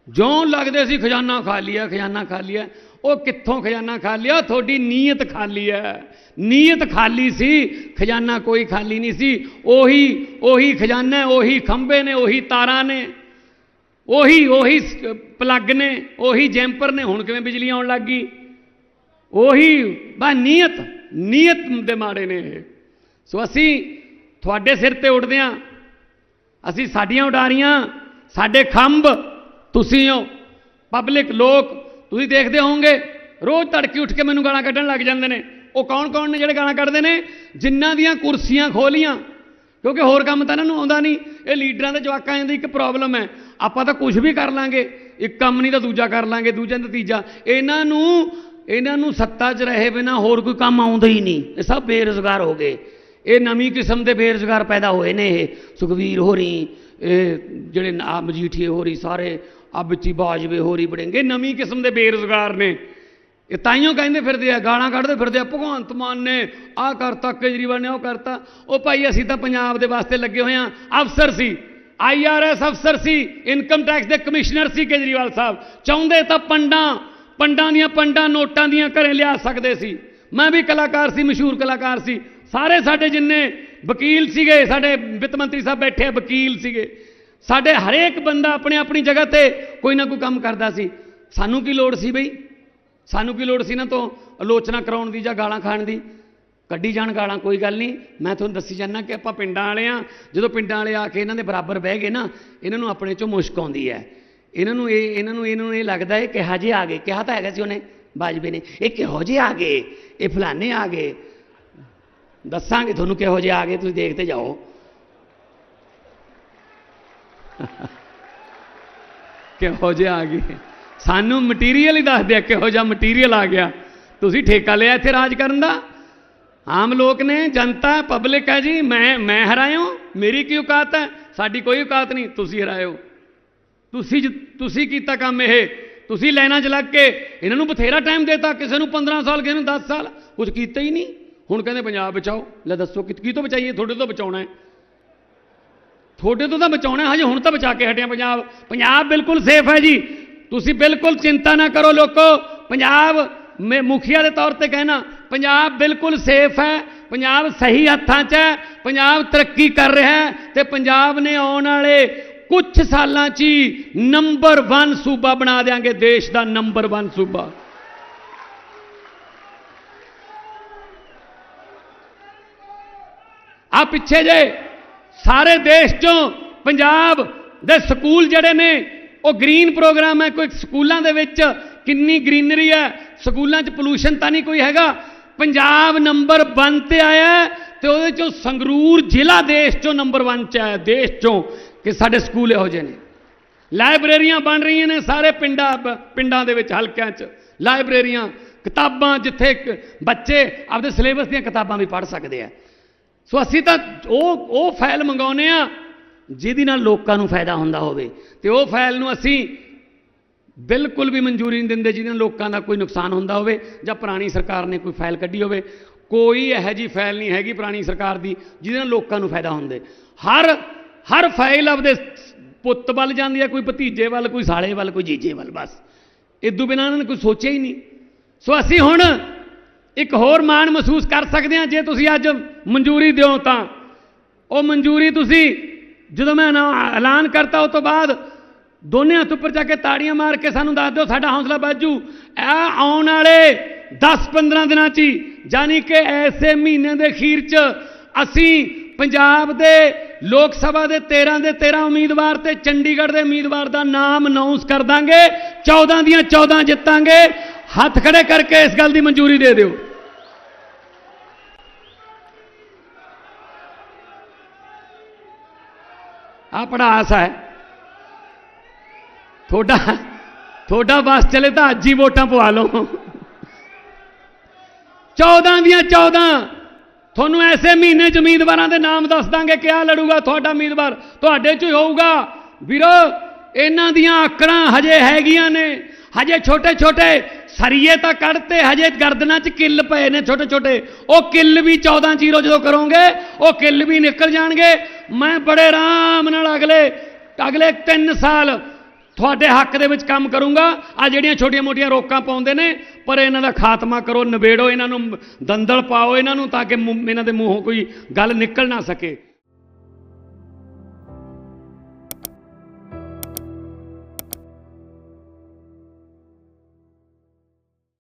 S1: ਜਿਉਂ ਲੱਗਦੇ ਸੀ ਖਜ਼ਾਨਾ ਖਾਲੀ ਹੈ, ਖਜ਼ਾਨਾ ਖਾਲੀ ਹੈ ਉਹ ਕਿੱਥੋਂ ਖਜ਼ਾਨਾ ਖਾਲੀ ਆ ਤੁਹਾਡੀ ਨੀਅਤ ਖਾਲੀ ਹੈ। ਨੀਅਤ ਖਾਲੀ ਸੀ, ਖਜ਼ਾਨਾ ਕੋਈ ਖਾਲੀ ਨਹੀਂ ਸੀ। ਉਹੀ ਉਹੀ ਖਜ਼ਾਨਾ, ਉਹੀ ਖੰਭੇ ਨੇ, ਉਹੀ ਤਾਰਾਂ ਨੇ। ਉਹੀ ਉਹੀ ਪਲੱਗ ਨੇ, ਉਹੀ ਜੈਂਪਰ ਨੇ। ਹੁਣ ਕਿਵੇਂ ਬਿਜਲੀ ਆਉਣ ਲੱਗ ਗਈ? ਉਹੀ, ਬਾ ਨੀਅਤ ਨੀਅਤ ਦੇ ਮਾੜੇ ਨੇ ਇਹ। ਸੋ ਅਸੀਂ ਤੁਹਾਡੇ ਸਿਰ ਤੇ ਉੱਡਦੇ ਹਾਂ। ਅਸੀਂ ਸਾਡੀਆਂ ਉਡਾਰੀਆਂ, ਸਾਡੇ ਖੰਭ, ਤੁਸੀਂ ਹੋ। ਪਬਲਿਕ, ਲੋਕ ਤੁਸੀਂ ਦੇਖਦੇ ਹੋਵੋਗੇ, ਰੋਜ਼ ਤੜਕੇ ਉੱਠ ਕੇ ਮੈਨੂੰ ਗਾਲਾਂ ਕੱਢਣ ਲੱਗ ਜਾਂਦੇ ਨੇ। ਉਹ ਕੌਣ ਕੌਣ ਨੇ ਜਿਹੜੇ ਗਾਲਾਂ ਕੱਢਦੇ ਨੇ? ਜਿਨ੍ਹਾਂ ਦੀਆਂ ਕੁਰਸੀਆਂ ਖੋਲੀਆਂ। ਕਿਉਂਕਿ ਹੋਰ ਕੰਮ ਤਾਂ ਇਹਨਾਂ ਨੂੰ ਆਉਂਦਾ ਨਹੀਂ। ਇਹ ਲੀਡਰਾਂ ਦੇ ਜਵਾਕਾਂ ਦੀ ਇੱਕ ਪ੍ਰੋਬਲਮ ਹੈ। ਆਪਾਂ ਤਾਂ ਕੁਝ ਵੀ ਕਰ ਲਾਂਗੇ। ਇੱਕ ਕੰਮ ਨਹੀਂ ਤਾਂ ਦੂਜਾ ਕਰ ਲਾਂਗੇ, ਦੂਜਾ ਤਾਂ ਤੀਜਾ। ਇਹਨਾਂ ਨੂੰ ਇਹਨਾਂ ਨੂੰ ਸੱਤਾ 'ਚ ਰਹੇ ਬਿਨਾ ਹੋਰ ਕੋਈ ਕੰਮ ਆਉਂਦਾ ਹੀ ਨਹੀਂ। ਇਹ ਸਭ ਬੇਰੁਜ਼ਗਾਰ ਹੋ ਗਏ। ਇਹ ਨਵੀਂ ਕਿਸਮ ਦੇ ਬੇਰੁਜ਼ਗਾਰ ਪੈਦਾ ਹੋਏ ਨੇ ਇਹ। ਸੁਖਵੀਰ ਹੋਰੀ, ਇਹ ਜਿਹੜੇ ਆ ਮਜੀਠੀਏ ਹੋਰੀ, ਸਾਰੇ ਆ ਵਿੱਚੀ ਬਾਜਵੇ ਹੋਰੀ ਬੜੇਂਗੇ। ਨਵੀਂ ਕਿਸਮ ਦੇ ਬੇਰੁਜ਼ਗਾਰ ਨੇ। ਇਹ ਤਾਈਓ ਕਹਿੰਦੇ ਫਿਰਦੇ ਆ, ਗਾਲਾਂ ਕੱਢਦੇ ਫਿਰਦੇ ਆ, ਭਗਵੰਤ ਮਾਨ ਨੇ ਆਹ ਕਰਤਾ, ਕੇਜਰੀਵਾਲ ਨੇ ਉਹ ਕਰਤਾ। ਉਹ ਭਾਈ ਅਸੀਂ ਤਾਂ ਪੰਜਾਬ ਦੇ ਵਾਸਤੇ ਲੱਗੇ ਹੋਏ ਆ। ਅਫਸਰ ਸੀ ਆਈਆਰਐਸ ਅਫਸਰ ਸੀ, ਇਨਕਮ ਟੈਕਸ ਦੇ ਕਮਿਸ਼ਨਰ ਸੀ ਕੇਜਰੀਵਾਲ ਸਾਹਿਬ। ਚਾਹੁੰਦੇ ਤਾਂ ਪੰਡਾਂ ਪੰਡਾਂ ਦੀਆਂ ਪੰਡਾਂ ਨੋਟਾਂ ਦੀਆਂ ਘਰੇ ਲਿਆ ਸਕਦੇ ਸੀ। ਮੈਂ ਵੀ ਕਲਾਕਾਰ ਸੀ, ਮਸ਼ਹੂਰ ਕਲਾਕਾਰ ਸੀ। ਸਾਰੇ ਸਾਡੇ ਜਿੰਨੇ ਵਕੀਲ ਸੀਗੇ, ਸਾਡੇ ਵਿੱਤ ਮੰਤਰੀ ਸਾਹਿਬ ਬੈਠੇ ਵਕੀਲ ਸੀਗੇ। ਸਾਡੇ ਹਰੇਕ ਬੰਦਾ ਆਪਣੇ ਆਪਣੀ ਜਗ੍ਹਾ ਤੇ ਕੋਈ ਨਾ ਕੋਈ ਕੰਮ ਕਰਦਾ ਸੀ। ਸਾਨੂੰ ਕੀ ਲੋੜ ਸੀ ਬਈ? ਸਾਨੂੰ ਕੀ ਲੋੜ ਸੀ ਨਾ ਤੋਂ ਆਲੋਚਨਾ ਕਰਾਉਣ ਦੀ ਜਾਂ ਗਾਲਾਂ ਖਾਣ ਦੀ? ਕੱਢੀ ਜਾਣ ਗਾਲਾਂ, ਕੋਈ ਗੱਲ ਨਹੀਂ। ਮੈਂ ਤੁਹਾਨੂੰ ਦੱਸੀ ਜਾਂਦਾ ਕਿ ਆਪਾਂ ਪਿੰਡਾਂ ਵਾਲੇ ਆ। ਜਦੋਂ ਪਿੰਡਾਂ ਵਾਲੇ ਆ ਕੇ ਇਹਨਾਂ ਦੇ ਬਰਾਬਰ ਬਹਿ ਗਏ ਨਾ, ਇਹਨਾਂ ਨੂੰ ਆਪਣੇ ਚੋਂ ਮੁਸ਼ਕ ਆਉਂਦੀ ਹੈ। ਇਹਨਾਂ ਨੂੰ ਇਹ ਇਹਨਾਂ ਨੂੰ ਇਹਨਾਂ ਨੂੰ ਇਹ ਲੱਗਦਾ ਹੈ ਕਿਹਾ ਜੇ ਆ ਗਏ। ਕਿਹਾ ਤਾਂ ਹੈਗਾ ਸੀ ਉਹਨੇ, ਬਾਜਵੇ ਨੇ। ਇਹ ਕਿਹੋ ਜਿਹੇ ਆ ਗਏ? ਇਹ ਫਲਾਣੇ ਆ ਗਏ। ਦੱਸਾਂਗੇ ਤੁਹਾਨੂੰ ਕਿਹੋ ਜਿਹੇ ਆ ਗਏ। ਤੁਸੀਂ ਦੇਖਦੇ ਜਾਓ। *laughs* ਕਿਹੋ ਜਿਹੇ ਆ ਗਏ। ਸਾਨੂੰ ਮਟੀਰੀਅਲ ਹੀ ਦੱਸਦੇ ਦਿਆ, ਕਿਹੋ ਜਿਹਾ ਮਟੀਰੀਅਲ ਆ ਗਿਆ। ਤੁਸੀਂ ਠੇਕਾ ਲਿਆ ਇੱਥੇ ਰਾਜ ਕਰਨ ਦਾ? ਆਮ ਲੋਕ ਨੇ, ਜਨਤਾ ਪਬਲਿਕ ਹੈ ਜੀ, ਮੈਂ ਮੈਂ ਹਰਾਇਓ ਮੇਰੀ ਕੀ ਔਕਾਤ ਹੈ? ਸਾਡੀ ਕੋਈ ਔਕਾਤ ਨਹੀਂ, ਤੁਸੀਂ ਹਰਾਇਓ ਤੁਸੀਂ ਜ- ਤੁਸੀਂ ਕੀਤਾ ਕੰਮ ਇਹ, ਤੁਸੀਂ ਲੈਣਾ 'ਚ ਲੱਗ ਕੇ ਇਹਨਾਂ ਨੂੰ ਬਥੇਰਾ ਟਾਈਮ ਦੇਤਾ, ਕਿਸੇ ਨੂੰ 15 ਸਾਲ, ਕਿਸੇ ਨੂੰ 10 ਸਾਲ ਕੁਝ ਕੀਤਾ ਹੀ ਨਹੀਂ। ਹੁਣ ਕਹਿੰਦੇ ਪੰਜਾਬ ਬਚਾਓ, ਲੈ ਦੱਸੋ ਕਿ, ਕੀ ਤੋਂ ਬਚਾਈਏ, ਤੁਹਾਡੇ ਤੋਂ ਬਚਾਉਣਾ ਹੈ। ਤੁਹਾਡੇ ਤੋਂ ਤਾਂ ਬਚਾਉਣਾ ਹਜੇ ਹੁਣ ਤਾਂ ਬਚਾ ਕੇ ਹਟਿਆ ਪੰਜਾਬ। ਪੰਜਾਬ ਬਿਲਕੁਲ ਸੇਫ ਹੈ ਜੀ। ਤੁਸੀਂ ਬਿਲਕੁਲ ਚਿੰਤਾ ਨਾ ਕਰੋ ਲੋਕੋ। ਪੰਜਾਬ ਮੈਂ ਮੁਖੀਆ ਦੇ ਤੌਰ ਤੇ ਕਹਿਣਾ, ਪੰਜਾਬ ਬਿਲਕੁਲ ਸੇਫ ਹੈ, ਪੰਜਾਬ ਸਹੀ ਹੱਥਾਂ 'ਚ ਹੈ, ਪੰਜਾਬ ਤਰੱਕੀ ਕਰ ਰਿਹਾ ਹੈ ਤੇ ਪੰਜਾਬ ਨੇ ਆਉਣ ਵਾਲੇ ਕੁਝ ਸਾਲਾਂ 'ਚ ਹੀ ਨੰਬਰ 1 ਸੂਬਾ ਬਣਾ ਦੇਾਂਗੇ ਦੇਸ਼ ਦਾ ਨੰਬਰ 1 ਸੂਬਾ। ਆ ਪਿੱਛੇ ਜੇ ਸਾਰੇ ਦੇਸ਼ ਚੋਂ ਪੰਜਾਬ ਦੇ ਸਕੂਲ ਜਿਹੜੇ ਨੇ, ਉਹ ਗ੍ਰੀਨ ਪ੍ਰੋਗਰਾਮ ਹੈ। ਕੋਈ ਸਕੂਲਾਂ ਦੇ ਵਿੱਚ ਕਿੰਨੀ ਗ੍ਰੀਨਰੀ ਹੈ? ਸਕੂਲਾਂ 'ਚ ਪੋਲੂਸ਼ਨ ਤਾਂ ਨਹੀਂ ਕੋਈ ਹੈਗਾ। ਪੰਜਾਬ ਨੰਬਰ 1 ਤੇ ਆਇਆ ਹੈ ਤੇ ਉਹਦੇ ਚੋਂ ਸੰਗਰੂਰ ਜ਼ਿਲ੍ਹਾ ਦੇਸ਼ ਚੋਂ ਨੰਬਰ 1 ਚ ਆਇਆ। ਦੇਸ਼ ਚੋਂ ਕਿ ਸਾਡੇ ਸਕੂਲ ਇਹੋ ਜਿਹੇ ਨੇ। ਲਾਇਬ੍ਰੇਰੀਆਂ ਬਣ ਰਹੀਆਂ ਨੇ ਸਾਰੇ ਪਿੰਡਾਂ ਬ- ਪਿੰਡਾਂ ਦੇ ਵਿੱਚ, ਹਲਕਿਆਂ 'ਚ। ਲਾਇਬ੍ਰੇਰੀਆਂ, ਕਿਤਾਬਾਂ ਜਿੱਥੇ ਬੱਚੇ ਆਪਦੇ ਸਿਲੇਬਸ ਦੀਆਂ ਕਿਤਾਬਾਂ ਵੀ ਪੜ੍ਹ ਸਕਦੇ ਆ। ਸੋ ਅਸੀਂ ਤਾਂ ਉਹ ਉਹ ਫਾਈਲ ਮੰਗਾਉਨੇ ਆ ਜਿਹਦੇ ਨਾਲ ਲੋਕਾਂ ਨੂੰ ਫਾਇਦਾ ਹੁੰਦਾ ਹੋਵੇ। ਤੇ ਉਹ ਫਾਈਲ ਨੂੰ ਅਸੀਂ ਬਿਲਕੁਲ ਵੀ ਮਨਜ਼ੂਰੀ ਨਹੀਂ ਦਿੰਦੇ, ਜਿਹਦੇ ਨਾਲ ਲੋਕਾਂ ਦਾ ਕੋਈ ਨੁਕਸਾਨ ਹੁੰਦਾ ਹੋਵੇ ਜਾਂ ਪੁਰਾਣੀ ਸਰਕਾਰ ਨੇ ਕੋਈ ਫਾਈਲ ਕੱਢੀ ਹੋਵੇ। ਕੋਈ ਇਹੋ ਜੀ ਫਾਈਲ ਨਹੀਂ ਹੈਗੀ ਪੁਰਾਣੀ ਸਰਕਾਰ ਦੀ, ਜਿਹਦੇ ਨਾਲ ਲੋਕਾਂ ਨੂੰ ਫਾਇਦਾ ਹੁੰਦੇ। ਹਰ ਹਰ ਫਾਈਲ ਆਪਦੇ ਪੁੱਤ ਵੱਲ ਜਾਂਦੀ ਹੈ, ਕੋਈ ਭਤੀਜੇ ਵੱਲ, ਕੋਈ ਸਾਲੇ ਵੱਲ, ਕੋਈ ਜੀਜੇ ਵੱਲ, ਬਸ। ਇਦੋਂ ਬਿਨਾਂ ਇਹਨਾਂ ਨੇ ਕੋਈ ਸੋਚਿਆ ਹੀ ਨਹੀਂ। ਸੋ ਅਸੀਂ ਹੁਣ ਇੱਕ ਹੋਰ ਮਾਣ ਮਹਿਸੂਸ ਕਰ ਸਕਦੇ ਹਾਂ, ਜੇ ਤੁਸੀਂ ਅੱਜ ਮਨਜ਼ੂਰੀ ਦਿਓ ਤਾਂ। ਉਹ ਮਨਜ਼ੂਰੀ ਤੁਸੀਂ ਜਦੋਂ ਮੈਂ ਐਨਾ- ਐਲਾਨ ਕਰਤਾ ਉਸ ਤੋਂ ਬਾਅਦ ਦੋਨੇ ਹੱਥ ਉੱਪਰ ਜਾ ਕੇ ਤਾੜੀਆਂ ਮਾਰ ਕੇ ਸਾਨੂੰ ਦੱਸ ਦਿਓ, ਸਾਡਾ ਹੌਸਲਾ ਬਾਜੂ ਇਹ ਆਉਣ ਵਾਲੇ 10-15 ਦਿਨਾਂ 'ਚ ਹੀ, ਯਾਨੀ ਕਿ ਐਸੇ ਮਹੀਨੇ ਦੇ ਅਖੀਰ 'ਚ ਅਸੀਂ ਪੰਜਾਬ ਦੇ ਲੋਕ ਸਭਾ ਦੇ 13 ਦੇ 13 ਉਮੀਦਵਾਰ ਤੇ ਚੰਡੀਗੜ੍ਹ ਦੇ ਉਮੀਦਵਾਰ ਦਾ ਨਾਮ ਅਨਾਉਂਸ ਕਰ ਦਾਂਗੇ 14 ਦੀਆਂ 14 ਜਿੱਤਾਂਗੇ। ਹੱਥ ਖੜੇ ਕਰਕੇ ਇਸ ਗੱਲ ਦੀ ਮਨਜ਼ੂਰੀ ਦੇ ਦਿਓ। ਆ ਪੜਾਸ ਹੈ। ਤੁਹਾਡਾ ਤੁਹਾਡਾ ਬਸ ਚਲੇ ਤਾਂ ਅੱਜ ਹੀ ਵੋਟਾਂ ਪਵਾ ਲਓ। 14 ਦੀਆਂ 14 ਤੁਹਾਨੂੰ ਐਸੇ ਮਹੀਨੇ ਚ ਉਮੀਦਵਾਰਾਂ ਦੇ ਨਾਮ ਦੱਸ ਦਾਂਗੇ ਕਿਆ ਲੜੂਗਾ ਤੁਹਾਡਾ ਉਮੀਦਵਾਰ। ਤੁਹਾਡੇ ਚ ਹੀ ਹੋਊਗਾ। ਵੀਰੋ, ਇਹਨਾਂ ਦੀਆਂ ਆਕੜਾਂ ਹਜੇ ਹੈਗੀਆਂ ਨੇ। ਹਜੇ ਛੋਟੇ ਛੋਟੇ ਸਰੀਏ ਤਾਂ ਕੱਢਤੇ, ਹਜੇ ਗਰਦਨਾਂ 'ਚ ਕਿੱਲ ਪਏ ਨੇ ਛੋਟੇ ਛੋਟੇ। ਉਹ ਕਿੱਲ ਵੀ 14 ਜ਼ੀਰੋ ਜਦੋਂ ਕਰੋਗੇ, ਉਹ ਕਿੱਲ ਵੀ ਨਿਕਲ ਜਾਣਗੇ। ਮੈਂ ਬੜੇ ਆਰਾਮ ਨਾਲ ਅਗਲੇ ਅਗਲੇ 3 ਸਾਲ ਤੁਹਾਡੇ ਹੱਕ ਦੇ ਵਿੱਚ ਕੰਮ ਕਰੂੰਗਾ। ਆ ਜਿਹੜੀਆਂ ਛੋਟੀਆਂ-ਮੋਟੀਆਂ ਰੋਕਾਂ ਪਾਉਂਦੇ ਨੇ, ਪਰ ਇਹਨਾਂ ਦਾ ਖਾਤਮਾ ਕਰੋ, ਨਿਬੇੜੋ, ਇਹਨਾਂ ਨੂੰ ਦੰਦਲ ਪਾਓ, ਇਹਨਾਂ ਨੂੰ ਤਾਂ ਕਿ ਮੂੰਹ- ਇਹਨਾਂ ਦੇ ਮੂੰਹੋਂ ਕੋਈ ਗੱਲ ਨਿਕਲ ਨਾ ਸਕੇ।